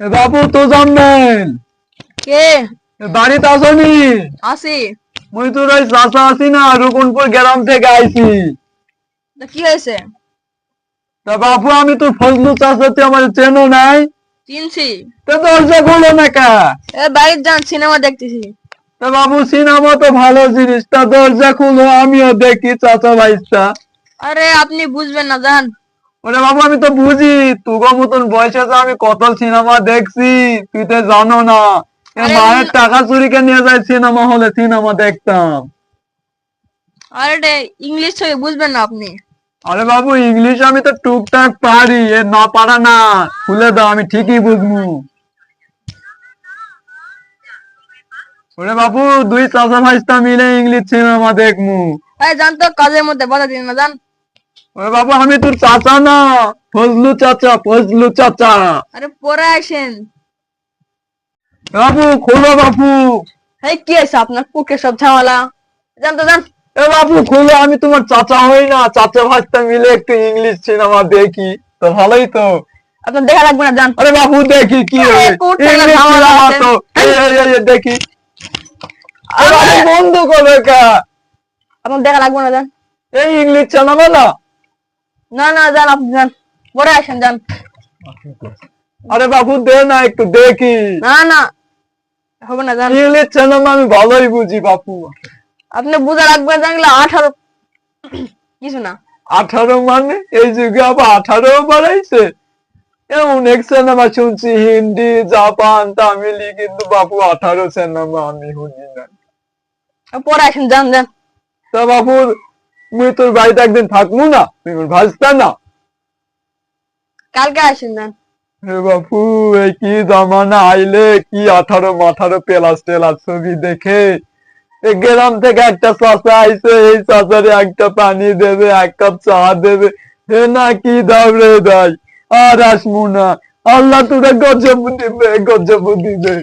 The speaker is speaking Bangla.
বাবু তো জানবেন। কে? বাড়িতে আসনি আসি। মুই তোর ওই চাষা আছি না রুকুনপুর গ্রাম থেকে আইছি। তা কি হয়েছে? তা বাবু আমি তোর ফজলু চাষা তুই আমার চেনো নাই। চিনছি। তো দরজা খোলো না কা। এ বাড়ির যান সিনেমা দেখতেছি। তা বাবু সিনেমা তো ভালো জিনিস তা দরজা খুলো আমিও দেখি চাচা ভাইসটা। আরে আপনি বুঝবেন না জান ওরে বাবু আমি তো বুঝি। তুগো মতন বয়সে আমি কত সিনেমা দেখছি তুই তো জানো না। মায়ের টাকা চুরিকে নিয়ে যায় সিনেমা হলে সিনেমা দেখতাম। আরে ইংলিশ ছবি বুঝবেন না আপনি। আরে বাবু ইংলিশ আমি তো টুকটাক পারি এ না পারা না। খুলে দাও আমি ঠিকই বুঝব। ওরে বাবু দুই চাচা ভাইস্তা মিলে ইংলিশ সিনেমা দেখমু। এই জান তো কাজের মধ্যে বাধা দিন না জান ওরে বাবু আমি তোর চাচা না। ফজলু চাচা ফজলু চাচা। আরে পরে আসেন। বাবু খোলো বাবু। এই কি হয়েছে আপনার পুকে সব ঝামেলা? জান তো জান এ বাবু খোলো আমি তোমার চাচা হই না। চাচা ভাইস্তা মিলে একটু ইংলিশ সিনেমা দেখি। তো ভালোই তো। আপনার দেখা লাগবে না জান আরে বাবু দেখি কি দেখি। আরে বন্ধ করো কা আপনার দেখা লাগবে না জান এই ইংলিশ সিনেমা না? না না জান আপনি জান পরে আসেন জান আরে বাবু দে না একটু দেখি। না না। হবে না জান আমি ভালোই বুঝি বাপু। আপনি বুঝা লাগবে জানলে আঠারো। কিছু না। আঠারো মানে? এই যুগে আবার আঠারো বাড়াইছে? অনেক সিনেমা শুনছি হিন্দি জাপান তামিলি কিন্তু বাপু আঠারো সিনেমা আমি শুনি না। পরে আসেন জান জান তা বাপু মুই তোর বাড়িতে একদিন থাকব না তুই মোর ভাজতা না। কালকে আসেন জান হে বাপু এই কি জামানা আইলে কি আঠারো মাঠারো পেলাস টেলাস ছবি দেখে। গ্রাম থেকে একটা চাচা আইছে এই চাচারে একটা পানি দেবে এক কাপ চা দেবে। হে না কি দাও রে দাই আর আসমু না। আল্লাহ তোরা গজব দিবে গজব দিবে।